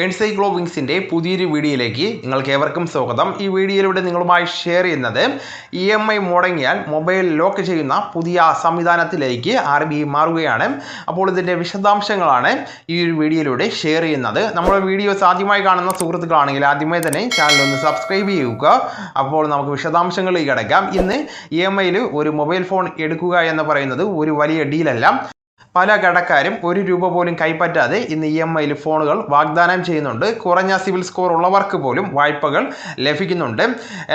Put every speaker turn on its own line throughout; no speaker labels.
ഏൺസൈക്ലോ വിങ്സിന്റെ പുതിയൊരു വീഡിയോയിലേക്ക് നിങ്ങൾക്ക് ഏവർക്കും സ്വാഗതം. ഈ വീഡിയോയിലൂടെ നിങ്ങളുമായി ഷെയർ ചെയ്യുന്നത് ഇ എം ഐ മുടങ്ങിയാൽ മൊബൈൽ ലോക്ക് ചെയ്യുന്ന പുതിയ സംവിധാനത്തിലേക്ക് ആർ ബി മാറുകയാണ്. അപ്പോൾ ഇതിന്റെ വിശദാംശങ്ങളാണ് ഈ ഒരു വീഡിയോയിലൂടെ ഷെയർ ചെയ്യുന്നത്. നമ്മുടെ വീഡിയോസ് ആദ്യമായി കാണുന്ന സുഹൃത്തുക്കളാണെങ്കിൽ ആദ്യമായി തന്നെ ചാനൽ ഒന്ന് സബ്സ്ക്രൈബ് ചെയ്യുക. അപ്പോൾ നമുക്ക് വിശദാംശങ്ങളിലേക്ക് കിടക്കാം. ഇന്ന് ഇ എം ഐയിൽ ഒരു മൊബൈൽ ഫോൺ എടുക്കുക എന്ന് പറയുന്നത് ഒരു വലിയ ഡീലല്ല പല കടക്കാരും ഒരു രൂപ പോലും കൈപ്പറ്റാതെ ഇന്ന് ഇ എം ഐയിൽ ഫോണുകൾ വാഗ്ദാനം ചെയ്യുന്നുണ്ട്. കുറഞ്ഞ സിവിൽ സ്കോർ ഉള്ളവർക്ക് പോലും വായ്പകൾ ലഭിക്കുന്നുണ്ട്.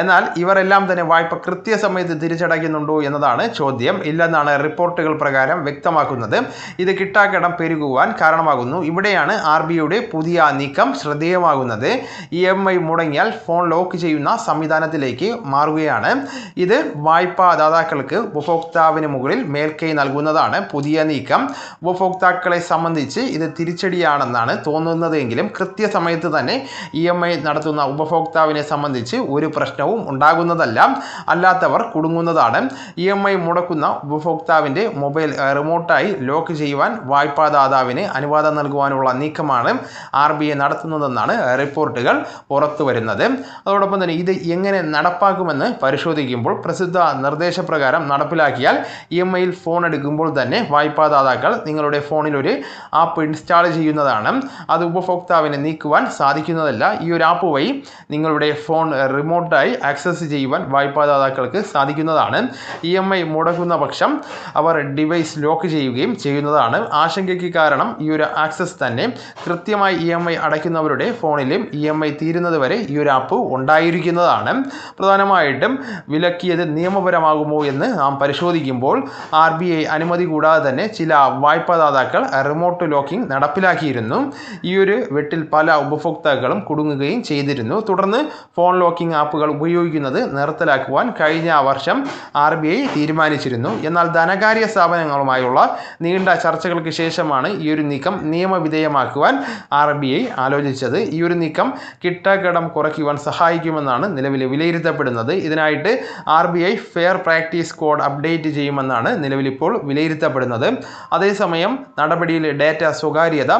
എന്നാൽ ഇവരെല്ലാം തന്നെ വായ്പ കൃത്യസമയത്ത് തിരിച്ചടയ്ക്കുന്നുണ്ടോ എന്നതാണ് ചോദ്യം. ഇല്ലെന്നാണ് റിപ്പോർട്ടുകൾ പ്രകാരം വ്യക്തമാക്കുന്നത്. ഇത് കിട്ടാക്കടം പെരുകുവാൻ കാരണമാകുന്നു. ഇവിടെയാണ് ആർ ബി ഐയുടെ പുതിയ നീക്കം ശ്രദ്ധേയമാകുന്നത്. ഇ എം ഐ മുടങ്ങിയാൽ ഫോൺ ലോക്ക് ചെയ്യുന്ന സംവിധാനത്തിലേക്ക് മാറുകയാണ്. ഇത് വായ്പാദാതാക്കൾക്ക് ഉപഭോക്താവിന് മുകളിൽ മേൽക്കൈ നൽകുന്നതാണ് പുതിയ നീക്കം. ഉപഭോക്താക്കളെ സംബന്ധിച്ച് ഇത് തിരിച്ചടിയാണെന്നാണ് തോന്നുന്നതെങ്കിലും കൃത്യസമയത്ത് തന്നെ ഇ എം ഐ നടത്തുന്ന ഉപഭോക്താവിനെ സംബന്ധിച്ച് ഒരു പ്രശ്നവും ഉണ്ടാകുന്നതല്ല. അല്ലാത്തവർ കുടുങ്ങുന്നതാണ്. ഇ എം ഐ മുടക്കുന്ന ഉപഭോക്താവിന്റെ മൊബൈൽ റിമോട്ടായി ലോക്ക് ചെയ്യുവാൻ വായ്പാദാതാവിന് അനുവാദം നൽകുവാനുള്ള നീക്കമാണ് ആർ ബി ഐ നടത്തുന്നതെന്നാണ് റിപ്പോർട്ടുകൾ പുറത്തു വരുന്നത് അതോടൊപ്പം തന്നെ ഇത് എങ്ങനെ നടപ്പാക്കുമെന്ന് പരിശോധിക്കുമ്പോൾ പ്രസിദ്ധ നിർദ്ദേശപ്രകാരം നടപ്പിലാക്കിയാൽ ഇ എം ഐയിൽ ഫോൺ എടുക്കുമ്പോൾ തന്നെ വായ്പാദാതാക്കൾ നിങ്ങളുടെ ഫോണിൽ ഒരു ആപ്പ് ഇൻസ്റ്റാൾ ചെയ്യുന്നതാണ്. അത് ഉപഭോക്താവിനെ നീക്കുവാൻ സാധിക്കുന്നതല്ല. ഈ ഒരു ആപ്പ് വഴി നിങ്ങളുടെ ഫോൺ റിമോട്ടായി ആക്സസ് ചെയ്യുവാൻ വായ്പാദാതാക്കൾക്ക് സാധിക്കുന്നതാണ്. ഇ എം ഐ മുടക്കുന്ന പക്ഷം അവർ ഡിവൈസ് ലോക്ക് ചെയ്യുകയും ചെയ്യുന്നതാണ്. ആശങ്കയ്ക്ക് കാരണം ഈ ഒരു ആക്സസ് തന്നെ കൃത്യമായി ഇ എം ഐ അടയ്ക്കുന്നവരുടെ ഫോണിലും ഇ എം ഐ തീരുന്നത് വരെ ഈ ഒരു ആപ്പ് ഉണ്ടായിരിക്കുന്നതാണ്. പ്രധാനമായിട്ടും വിലക്കിയത് നിയമപരമാകുമോ എന്ന് നാം പരിശോധിക്കുമ്പോൾ ആർ ബി ഐ അനുമതി കൂടാതെ തന്നെ ചില വായ്പാദാതാക്കൾ റിമോട്ട് ലോക്കിംഗ് നടപ്പിലാക്കിയിരുന്നു. ഈ ഒരു വെട്ടിൽ പല ഉപഭോക്താക്കളും കുടുങ്ങുകയും ചെയ്തിരുന്നു. തുടർന്ന് ഫോൺ ലോക്കിംഗ് ആപ്പുകൾ ഉപയോഗിക്കുന്നത് നിർത്തലാക്കുവാൻ കഴിഞ്ഞ വർഷം ആർ ബി ഐ തീരുമാനിച്ചിരുന്നു. എന്നാൽ ധനകാര്യ സ്ഥാപനങ്ങളുമായുള്ള നീണ്ട ചർച്ചകൾക്ക് ശേഷമാണ് ഈ ഒരു നീക്കം നിയമവിധേയമാക്കുവാൻ ആർ ബി ഐ ആലോചിച്ചത്. ഈ ഒരു നീക്കം കിട്ടാക്കടം കുറയ്ക്കുവാൻ സഹായിക്കുമെന്നാണ് നിലവിൽ വിലയിരുത്തപ്പെടുന്നത്. ഇതിനായിട്ട് R B I fair practice code update ചെയ്യുമെന്നാണ് നിലവിലിപ്പോൾ വിലയിരുത്തപ്പെടുന്നത്. അതേസമയം നടപടിയിൽ ഡേറ്റ സ്വകാര്യത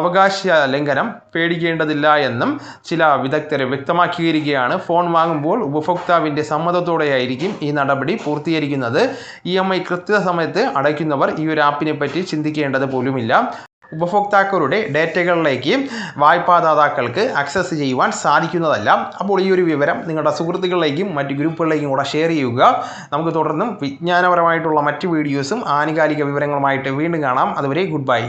അവകാശ ലംഘനം പേടിക്കേണ്ടതില്ല എന്നും ചില വിദഗ്ധർ വ്യക്തമാക്കിയിരിക്കുകയാണ്. ഫോൺ വാങ്ങുമ്പോൾ ഉപഭോക്താവിന്റെ സമ്മതത്തോടെയായിരിക്കും ഈ നടപടി പൂർത്തീകരിക്കുന്നത്. ഇ എം ഐ കൃത്യസമയത്ത് അടയ്ക്കുന്നവർ ഈ ഒരു ആപ്പിനെ പറ്റി ചിന്തിക്കേണ്ടത് പോലുമില്ല. ഉപഭോക്താക്കളുടെ ഡേറ്റകളിലേക്ക് വായ്പാദാതാക്കൾക്ക് ആക്സസ് ചെയ്യുവാൻ സാധിക്കുന്നതല്ല. അപ്പോൾ ഈ ഒരു വിവരം നിങ്ങളുടെ സുഹൃത്തുക്കളിലേക്കും മറ്റ് ഗ്രൂപ്പുകളിലേക്കും കൂടെ ഷെയർ ചെയ്യുക. നമുക്ക് തുടർന്നും വിജ്ഞാനപരമായിട്ടുള്ള മറ്റ് വീഡിയോസും ആനുകാലിക വിവരങ്ങളുമായിട്ട് വീണ്ടും കാണാം. അതുവരെ ഗുഡ് ബൈ